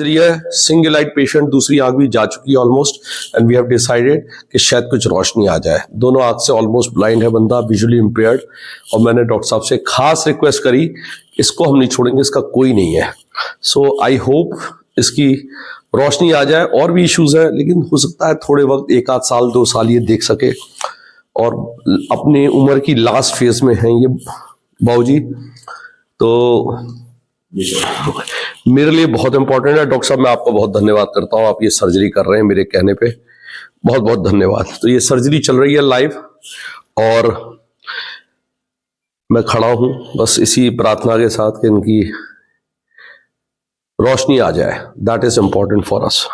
Surgery है। Single light patient दूसरी आँख भी जा चुकी है almost and we have decided कि शायद कुछ रोशनी आ जाए। दोनों आँख से ऑलमोस्ट ब्लाइंड है बंदा विजुअली इम्पेयर्ड और मैंने डॉक्टर साहब से खास रिक्वेस्ट करी, इसको हम नहीं छोड़ेंगे, इसका कोई नहीं है। सो आई होप इसकी रोशनी आ जाए, और भी इश्यूज़ है, लेकिन हो सकता है थोड़े वक्त, एक आध साल, दो साल ये देख सके, और अपने उम्र की लास्ट फ़ेज़ में हैं ये बाबूजी। तो मेरे लिए बहुत इंपॉर्टेंट है। डॉक्टर साहब, मैं आपका बहुत धन्यवाद करता हूँ। आप ये सर्जरी कर रहे हैं मेरे कहने पे। बहुत बहुत धन्यवाद। तो ये सर्जरी चल रही है लाइव और मैं खड़ा हूँ। बस इसी प्रार्थना के साथ कि इनकी रोशनी आ जाए। That is important for us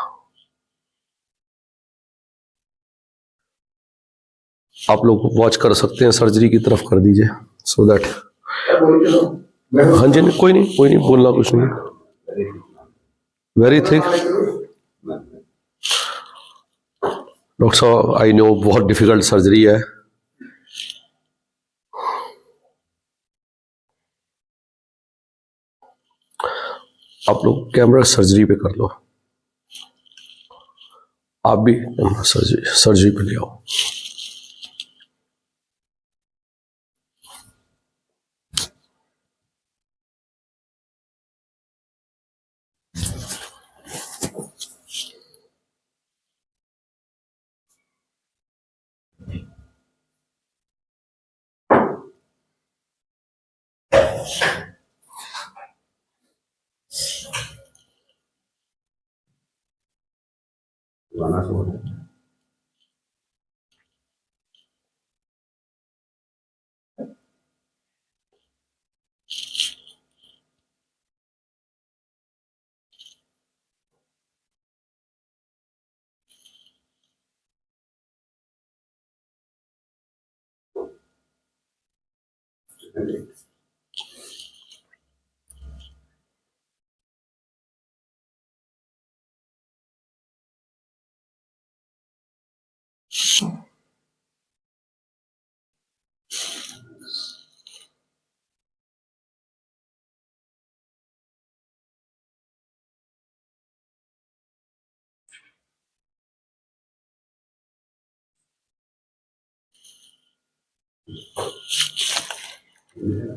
आप लोग वॉच कर सकते हैं। सर्जरी की तरफ़ कर दीजिए। सो दैट हाँ जी कोई नहीं कोई नहीं, बोलना कुछ नहीं। वेरी थिक डॉक्टर साहब आई नो बहुत डिफ़िकल्ट सर्जरी है। आप लोग कैमरा सर्जरी पे कर लो। आप भी सर्जरी सर्जरी पे ले आओ। पुराना शोर है Yeah.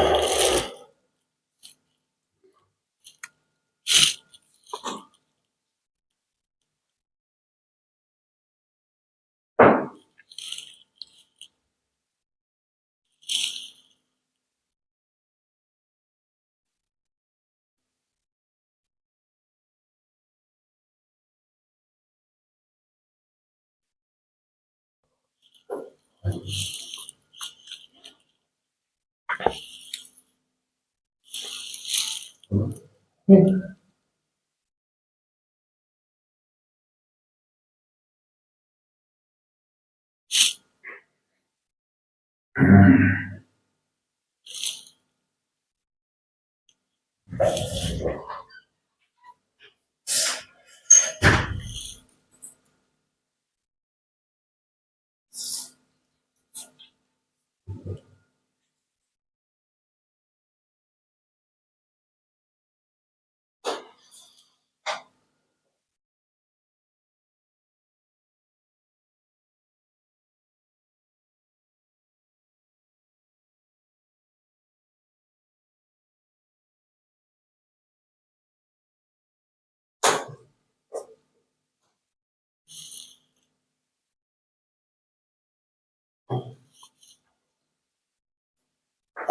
Hmm.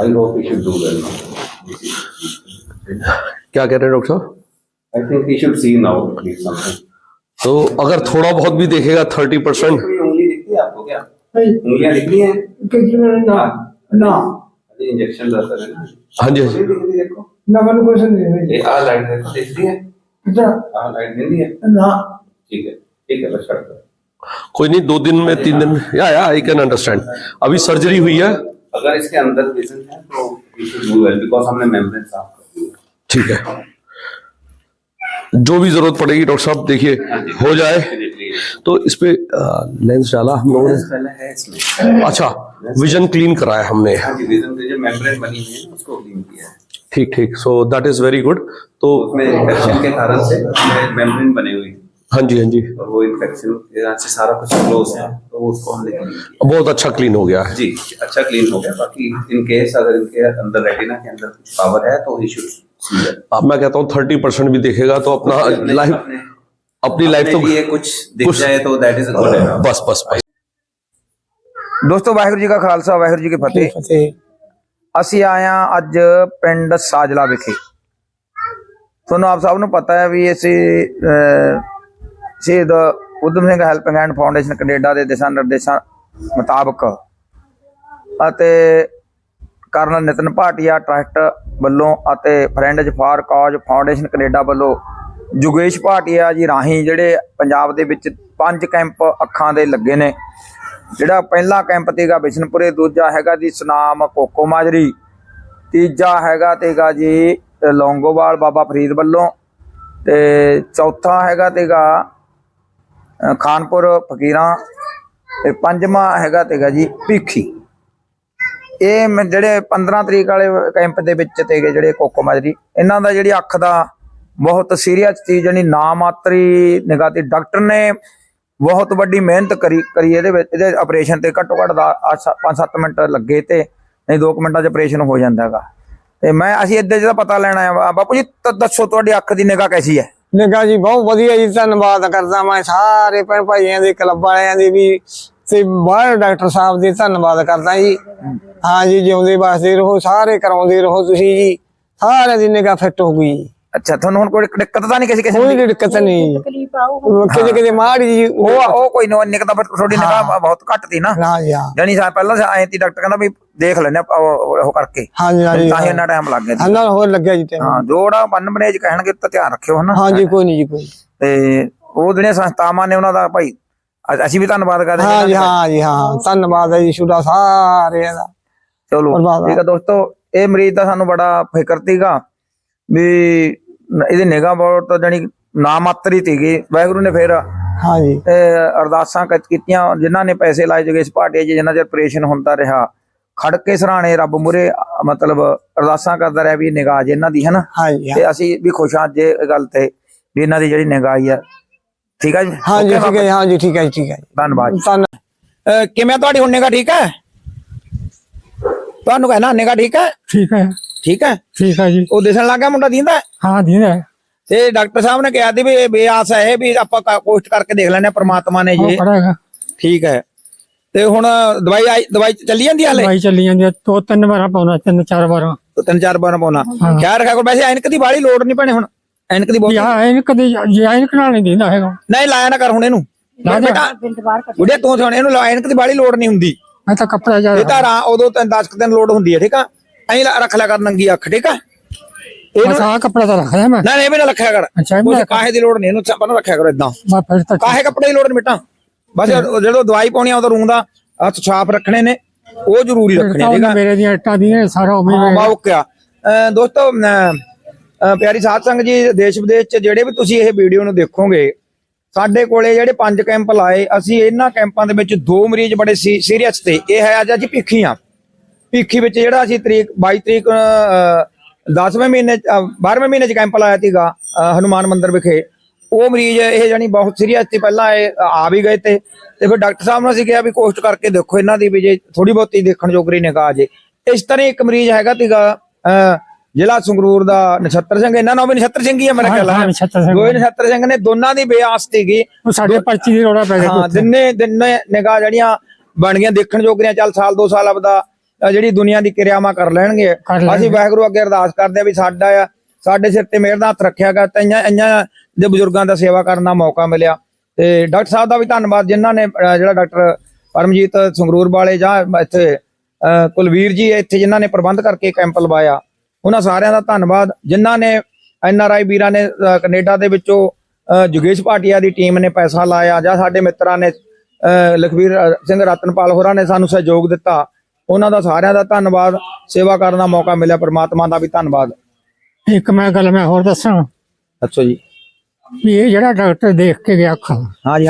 I hope he should do well क्या कह रहे हैं doctor I think he should see now तो अगर थोड़ा बहुत भी देखेगा थर्टी परसेंट उंगली दिखती है आपको क्या? उंगलियाँ दिखती हैं? ना हाँ। ना। इंजेक्शन हाँ जी हाँ जी। देखो ना मैंने नहीं आ लाइट तो देखो है। कितना आ लाइट है। ना। ठीक है ठीक है बस कोई नहीं दो दिन में तीन हाँ। दिन में। Yeah yeah I can understand अभी सर्जरी हुई है। अगर इसके अंदर विजन है तो we should do well because हमने मेम्ब्रेन साफ़ कर दी ठीक है। जो भी ज़रूरत पड़ेगी डॉक्टर साहब देखिए हो जाए। तो इस पे लेंस डाला हम लोगों है ने अच्छा विजन क्लीन कराया हमने। हाँ विजन जो मेम्ब्रेन बनी है उसको क्लीन किया ठीक ठीक। So that is very good तो उसमें के कारण से मेम्ब्रेन बनी हुई है हाँ जी हाँ जी और वो इन्फेक्शन के कारण से सारा कुछ क्लोज है तो उसको हमने क्लीन किया बहुत अच्छा क्लीन हो गया है जी अच्छा क्लीन हो गया बाकी इन केस अगर इनके अंदर रेटिना के अंदर कुछ पावर है तो ही शुड सी दैट अब मैं कहता हूँ थर्टी परसेंट भी देखेगा तो अपना लाइफ अपनी लाइफ तो ये कुछ दिख कुछ- जाए तो दैट इज गुड है बस बस बस ਦੋਸਤੋ ਵਾਹਿਗੁਰੂ ਜੀ ਕਾ ਖਾਲਸਾ ਵਾਹਿਗੁਰੂ ਜੀ ਕੀ ਫਤਿਹ फतेह ਅਸੀਂ ਆਏ ਹਾਂ ਅੱਜ ਪਿੰਡ ਸਾਜਲਾ ਵਿਖੇ ਤੁਹਾਨੂੰ ਆਪ ਸਭ ਨੂੰ ਪਤਾ ਹੈ ਵੀ ਅਸੀਂ ਅਹ, ਸ਼ਹੀਦ Udham Singh helping hand foundation Canada ਦੇ ਦਿਸ਼ਾ ਨਿਰਦੇਸ਼ਾਂ ਮੁਤਾਬਕ ਅਤੇ ਕਰਨਲ ਨਿਤਨ ਭਾਟੀਆ ਟਰਸਟ ਵੱਲੋਂ ਅਤੇ friends for cause foundation Canada ਵੱਲੋਂ ਜੁਗੇਸ਼ ਭਾਟੀਆ ਜੀ ਰਾਹੀਂ ਜਿਹੜੇ ਪੰਜਾਬ ਦੇ ਵਿੱਚ ਪੰਜ ਕੈਂਪ ਅੱਖਾਂ ਦੇ ਲੱਗੇ ਨੇ। ਜਿਹੜਾ ਪਹਿਲਾ ਕੈਂਪ ਤੇਗਾ ਬਿਸ਼ਨਪੁਰੇ, ਦੂਜਾ ਹੈਗਾ ਜੀ ਸੁਨਾਮ ਕੋਕੋ ਮਾਜਰੀ, ਤੀਜਾ ਹੈਗਾ ਤੇਗਾ ਜੀ ਲੌਂਗੋਵਾਲ ਬਾਬਾ ਫਰੀਦ ਵੱਲੋਂ ਤੇ ਚੌਥਾ ਹੈਗਾ ਤੇਗਾ ਖਾਨਪੁਰ, ਫਕੀਰਾਂ ਤੇ ਪੰਜਵਾਂ ਹੈਗਾ ਤੇਗਾ ਜੀ ਭੀਖੀ। ਇਹ ਮ- ਜਿਹੜੇ 15 ਤਰੀਕ ਵਾਲੇ ਕੈਂਪ ਦੇ ਵਿੱਚ ਤੇਗੇ ਜਿਹੜੇ ਕੋਕੋ ਮਾਜਰੀ, ਇਹਨਾਂ ਦਾ ਜਿਹੜੀ ਅੱਖ ਦਾ ਬਹੁਤ ਸੀਰੀਅਸ ਚੀਜ਼ ਜਾਨੀ ਨਾ ਮਾਤਰੀ ਨਿਗਾਹ ਤੇ ਡਾਕਟਰ ਨੇ ਬਹੁਤ ਵੱਡੀ ਮਿਹਨਤ ਕਰੀ ਕਰੀ ਇਹਦੇ ਵਿੱਚ, ਇਹਦੇ ਆਪਰੇਸ਼ਨ ਤੇ ਘੱਟੋ ਘੱਟ 5-7 ਮਿੰਟ ਲੱਗੇ ਤੇ ਨਹੀਂ 2 ਮਿੰਟਾਂ 'ਚ ਆਪਰੇਸ਼ਨ ਹੋ ਜਾਂਦਾ ਹੈਗਾ। ਤੇ ਮੈਂ, ਅਸੀਂ ਇੱਦਾਂ ਜਿਹਦਾ ਪਤਾ ਲੈਣਾ ਆ, ਬਾਪੂ ਜੀ ਦੱਸੋ ਤੁਹਾਡੀ ਅੱਖ ਦੀ ਨਿਗਾਹ ਕੈਸੀ ਹੈ? ਨਿੱਘਾ ਜੀ, ਬਹੁਤ ਵਧੀਆ ਜੀ, ਧੰਨਵਾਦ ਕਰਦਾ ਮੈਂ ਸਾਰੇ ਭੈਣ ਭਾਈਆਂ ਦੇ, ਕਲੱਬ ਵਾਲਿਆਂ ਦੇ ਵੀ, ਤੇ ਬਾਹਰ ਡਾਕਟਰ ਸਾਹਿਬ ਦੇ ਧੰਨਵਾਦ ਕਰਦਾ ਜੀ। ਹਾਂ ਜੀ, ਜਿਉਂਦੇ ਵਾਸਤੇ ਰਹੋ, ਸਾਰੇ ਕਰਾਉਂਦੇ ਰਹੋ ਤੁਸੀਂ ਜੀ। ਸਾਰਿਆਂ ਦੀ ਨਿਗਾ ਫਿੱਟ ਹੋ ਗਈ ਅੱਛਾ ਤੁਹਾਨੂੰ ਹੁਣ ਕੋਈ ਦਿੱਕਤ ਤਾਂ ਨਹੀਂ ਕਿਸੇ ਕਿਸੇ ਕੋਈ ਦਿੱਕਤ ਨਹੀਂ। ਕਿਤੇ ਕਿਤੇ ਮਾੜੀ ਜੀ ਉਹ ਉਹ ਕੋਈ ਨਾ ਨਿਕ ਤਾਂ ਤੁਹਾਡੀ ਨਿਗਾਹ ਬਹੁਤ ਘੱਟ ਤੀ ਨਾ। ਨਾ ਜੀ ਹਾਂ। ਜਾਨੀ ਸਾ ਪਹਿਲਾਂ ਆਏ ਤੀ ਡਾਕਟਰ ਕਹਿੰਦਾ ਵੀ ਦੇਖ ਲੈਨੇ ਆਪਾਂ ਉਹ ਉਹ ਕਰਕੇ। ਹਾਂ ਜੀ ਹਾਂ ਜੀ ਤਾਂ ਹੀ ਇੰਨਾ ਟਾਈਮ ਲੱਗ ਗਿਆ ਜੀ ਹਾਂ ਨਾਲ ਹੋਰ ਲੱਗਿਆ ਜੀ time। ਹਾਂ ਜੋੜਾ ਬੰਨ ਬਨੇਜ ਕਹਿਣਗੇ ਤਾਂ ਧਿਆਨ ਰੱਖਿਓ ਹਨਾ। ਹਾਂ ਜੀ ਕੋਈ ਨਹੀਂ ਜੀ ਕੋਈ ਤੇ ਉਹ ਜਿਹੜੀਆਂ ਸੰਸਥਾਵਾਂ ਨੇ ਉਹਨਾਂ ਦਾ ਭਾਈ ਅਸੀਂ ਵੀ ਧੰਨਵਾਦ ਕਰਦੇ ਹਾਂ ਜੀ ਇਹਨਾਂ। ਹਾਂ ਜੀ ਹਾਂ। ਧੰਨਵਾਦ ਹੈ ਜੀ ਤੁਹਾਡਾ ਸਾਰਿਆਂ ਦਾ। ਚਲੋ। ਠੀਕ ਹੈ ਦੋਸਤੋ ਇਹ ਮਰੀਜ਼ ਦਾ ਸਾਨੂੰ ਬੜਾ ਫਿਕਰ ਸੀਗਾ। ਵੀ ਇਹਦੀ ਨਿਗਾਹ ਬਹੁਤ ਜਾਨੀ ਨਾ ਮਾਤਰੀ ਸੀਗੀ। ਵਾਹਿਗੁਰੂ ਨੇ ਫਿਰ ਹਾਂ ਜੀ ਇਹ ਅਰਦਾਸਾਂ ਕੀਤੀਆਂ ਜਿਨ੍ਹਾਂ ਨੇ ਪੈਸੇ ਲਾਏ ਜਗੇਸ਼ ਭਾਟੀਆ ਜੀ ਜਿਨ੍ਹਾਂ ਦੇ ਆਪਰੇਸ਼ਨ ਹੁੰਦਾ ਰਿਹਾ। ਖੜ ਕੇ ਸਰਾਣੇ ਰੱਬ ਮੁਰੇ ਮਤਲਬ ਅਰਦਾਸਾਂ ਕਰਦਾ ਰਿਹਾ ਵੀ ਨਿਗਾਹ ਜੇ ਇਹਨਾਂ ਦੀ ਹੈ ਨਾ ਹਾਂ। ਜੀ ਹਾਂ। ਤੇ ਅਸੀਂ ਵੀ ਖੁਸ਼ ਹਾਂ ਅੱਜ ਇਹ ਗੱਲ ਤੇ ਵੀ ਇਹਨਾਂ ਦੀ ਜਿਹੜੀ ਨਿਗਾਹ ਆ। ਠੀਕ ਹੈ ਜੀ? ਹਾਂ ਜੀ Okay, ਠੀਕ ਹੈ ਜੀ, ਹਾਂ ਜੀ ਠੀਕ ਹੈ ਜੀ ਠੀਕ ਹੈ ਜੀ। ਧੰਨਵਾਦ ਕਿਵੇਂ ਤੁਹਾਡੀ ਹੁਣ ਨਿਗਾਹ ਠੀਕ ਹੈ? ਤੁਹਾਨੂੰ ਕਹਿਣਾ ਨਿਗਾਹ ਠੀਕ ਹੈ? ਠੀਕ ਹੈ। ਠੀਕ ਹੈ? ਠੀਕ ਹੈ ਜੀ। ਉਹ ਦਿਸਣ ਲੱਗਾ ਮੁੰਡਾ ਦੀਂਦਾ? ਹੈ? ਹੈ। ਤੇ ਡਾਕਟਰ ਸਾਹਿਬ ਨੇ ਕਿਹਾ ਸੀ ਵੀ ਇਹ ਬੇਆਸ ਹੈ ਇਹ ਵੀ ਆਪਾਂ ਕੋਸ਼ਟ ਕਰਕੇ ਦੇਖ ਲੈਣੇ ਪ੍ਰਮਾਤਮਾ ਨੇ ਜੀ ਠੀਕ ਹੈ। ਤੇ ਹੁਣ ਦਵਾਈ ਦਵਾਈ ਚੱਲੀ ਜਾਂਦੀ ਹਾਲੇ? ਦਵਾਈ ਚੱਲੀ ਜਾਂਦੀ ਹੈ। ਦੋ ਤਿੰਨ ਵਾਰਾਂ ਪਾਉਣਾ ਤਿੰਨ ਚਾਰ ਵਾਰਾਂ। ਤਿੰਨ ਚਾਰ ਵਾਰ ਪਾਉਣਾ। ਖਿਆਲ ਰੱਖਿਆ ਕਰੋ ਵੈਸੇ ਐਨਕ ਦੀ ਬਾੜੀ ਲੋੜ ਨਹੀਂ ਪੈਣੇ ਹੁਣ। ਐਨਕ ਦੀ ਬਹੁਤ ਯਾ ਐਨ ਕਦੇ ਜੇ ਐਨ ਨਾਲ ਨਹੀਂ ਦਿੰਦਾ ਹੈਗਾ। ਨਹੀਂ ਲਾਇਆ ਨਾ ਕਰ ਹੁਣ ਇਹਨੂੰ। ਦੇ। ਬੇਟਾ ਬੁੱਢੇ ਤੂੰ ਸੁਣ ਇਹਨੂੰ ਐਨਕ ਦੀ ਬਾੜੀ ਲੋੜ ਨਹੀਂ ਹੁੰਦੀ। ਮੈਂ ਤਾਂ ਕੱਪੜਾ ਜਾ ਇਹ ਤਾਂ ਉਦੋਂ ਤਾਂ 10 ਦਿਨ ਲੋੜ ਹੁੰਦੀ ਹੈ ਠੀਕ ਆ? ਐਂ ਰੱਖ ਲਿਆ ਕਰ ਨੰਗੀ ਅੱਖ ਠੀਕ ਆ? ਬਸ ਆਹ ਕੱਪੜਾ ਤਾਂ ਰੱਖਦਾ ਮੈਂ। ਨਾ ਇਹ ਵੀ ਨਾ ਰੱਖਿਆ ਕਰ। ਅੱਛਾ ਇਹ ਵੀ ਕਾਹੇ ਦੀ ਲੋੜ ਨਹੀਂ ਇਹਨੂੰ ਆਪਾਂ ਨਾ ਰੱਖਿਆ ਕਰੋ ਇਦਾਂ ਮੈਂ ਫਿਰ ਤਾਂ ਕਾਹੇ ਕੱਪੜੇ ਦੀ ਲੋੜ ਨਹੀਂ ਬੇਟਾ ਬਸ ਜਦੋਂ ਦਵਾਈ ਪਾਉਣੀ ਆ ਉਦੋਂ ਰੂੰ ਦਾ ਹੱਥ ਛਾਪ ਰੱਖਣੇ ਨੇ ਉਹ ਜ਼ਰੂਰੀ ਰੱਖਣੇ ਠੀਕ ਆ? ਮੇਰੇ ਦੀਆਂ ਇੱਟਾਂ ਦੀਆਂ ਸਾਰਾ ਉਵੇਂ ਹੀ ਵਾਹ ਓਕਿਆ ਦੋਸਤੋ ਪਿਆਰੀ ਸਾਧ ਸੰਗਤ ਜੀ ਦੇਸ਼ ਵਿਦੇਸ਼ ਚ ਜਿਹੜੇ ਵੀ ਤੁਸੀਂ ਇਹ ਵੀਡੀਓ ਨੂੰ ਦੇਖੋਗੇ ਸਾਡੇ ਕੋਲੇ ਜਿਹੜੇ ਪੰਜ ਕੈਂਪ ਲਾਏ ਅਸੀਂ ਇਹਨਾਂ ਕੈਂਪਾਂ ਦੇ ਵਿੱਚ ਦੋ ਮਰੀਜ਼ ਬੜੇ ਸੀਰੀਅਸ ਤੇ। ਇਹ ਹੈ ਅੱਜ ਅੱਜ ਭਿੱਖੀਆਂ ਭਿੱਖੀ ਵਿੱਚ ਜਿਹੜਾ ਅਸੀਂ ਤਰੀਕ 22 ਤਰੀਕ 10ਵੇਂ ਮਹੀਨੇ 12ਵੇਂ ਮਹੀਨੇ ਚ ਕੈਂਪ ਲਾਇਆ ਸੀਗਾ ਹਨੂਮਾਨ ਮੰਦਿਰ ਵਿਖੇ। ਉਹ ਮਰੀਜ਼ ਇਹ ਜਾਨੀ ਬਹੁਤ ਸੀਰੀਅਸ ਸੀ ਪਹਿਲਾਂ ਇਹ ਆ ਵੀ ਗਏ ਤੇ ਤੇ ਫਿਰ ਡਾਕਟਰ ਸਾਹਿਬ ਨੂੰ ਅਸੀਂ ਕਿਹਾ ਵੀ ਕੋਸ਼ਟ ਕਰਕੇ ਦੇਖੋ ਇਹਨਾਂ ਦੀ ਵੀ ਜੇ ਥੋੜੀ ਬਹੁਤੀ ਦੇਖਣ ਜੋਗਰੀ ਨਿਗਾਹ ਜੇ। ਇਸ ਤਰ੍ਹਾਂ ਇੱਕ ਮਰੀਜ਼ ਹੈਗਾ ਅ, ਜ਼ਿਲ੍ਹਾ ਸੰਗਰੂਰ ਦਾ ਨਛੱਤਰ ਸਿੰਘ। ਇਹਨਾਂ ਨਾਲ ਵੀ ਨਛੱਤਰ ਸਿੰਘ ਹੀ ਹੈ ਮੇਰਾ ਖਿਆਲ ਹਾਂ, ਨਛੱਤਰ ਸਿੰਘ। ਨੇ ਦੋਨਾਂ ਦੀ ਬੇਆਸ ਸੀਗੀ। ਸਾਡੇ ਪਰਚੀ ਦੀ ਰੋੜਾ ਪੈ ਗਿਆ ਹਾਂ ਦਿਨੇ ਦਿਨੇ ਨਿਗਾਹ ਜਿਹੜੀਆਂ ਬਣ ਗਈਆਂ ਦੇਖਣ ਜੋਗਰੀਆਂ ਚੱਲ ਸਾਲ ਦੋ ਸਾਲ ਆਪਦਾ ਜਿਹੜੀ ਦੁਨੀਆ ਦੀ ਕਿਰਿਆਵਾਂ ਕਰ ਲੈਣਗੇ। ਅਸੀਂ ਵਾਹਿਗੁਰੂ ਅੱਗੇ ਅਰਦਾਸ ਕਰਦੇ ਆ ਵੀ ਸਾਡਾ ਆ ਸਾਡੇ ਸਿਰ ਤੇ ਮਿਹਰ ਦਾ ਹੱਥ ਰੱਖਿਆ ਗਿਆ ਤੇ ਇੰਆਂ ਦੇ ਬਜ਼ੁਰਗਾਂ ਦਾ ਸੇਵਾ ਕਰਨ ਦਾ ਮੌਕਾ ਮਿਲਿਆ। ਤੇ ਡਾਕਟਰ ਸਾਹਿਬ ਦਾ ਵੀ ਧੰਨਵਾਦ ਜਿਨ੍ਹਾਂ ਨੇ ਜਿਹੜਾ ਡਾਕਟਰ ਪਰਮਜੀਤ ਸੰਗਰੂਰ ਵਾਲੇ ਜਾਂ ਇੱਥੇ ਕੁਲਵੀਰ ਜੀ ਇੱਥੇ ਜਿਨ੍ਹਾਂ ਨੇ ਪ੍ਰਬੰਧ ਕਰਕੇ ਕੈਂਪ ਲਵਾਇਆ ਉਹਨਾਂ ਸਾਰਿਆਂ ਦਾ ਧੰਨਵਾਦ। ਜਿਨ੍ਹਾਂ ਨੇ ਐਨ ਆਰ ਆਈ ਵੀਰਾਂ ਨੇ ਕੈਨੇਡਾ ਦੇ ਵਿੱਚੋਂ ਜੁਗੇਸ਼ ਭਾਟੀਆ ਦੀ ਟੀਮ ਨੇ ਪੈਸਾ ਲਾਇਆ ਜਾਂ ਸਾਡੇ ਮਿੱਤਰਾਂ ਨੇ ਲਖਵੀਰ ਸਿੰਘ ਰਤਨਪਾਲ ਹੋਰਾਂ ਨੇ ਸਾਨੂੰ ਸਹਿਯੋਗ ਦਿੱਤਾ। ਉਹਨਾਂ ਦਾ ਸਾਰਿਆਂ ਦਾ ਧੰਨਵਾਦ ਸੇਵਾ ਕਰਨ ਦਾ ਮੌਕਾ ਮਿਲਿਆ ਪ੍ਰਮਾਤਮਾ ਦਾ ਵੀ ਧੰਨਵਾਦ। ਇੱਕ ਮੈਂ ਗੱਲ ਮੈਂ ਹੋਰ ਦੱਸਾਂ? ਅੱਛਾ ਜੀ। ਵੀ ਇਹ ਜਿਹੜਾ ਡਾਕਟਰ ਦੇਖ ਕੇ ਗਿਆ ਅੱਖਾਂ। ਹਾਂ ਜੀ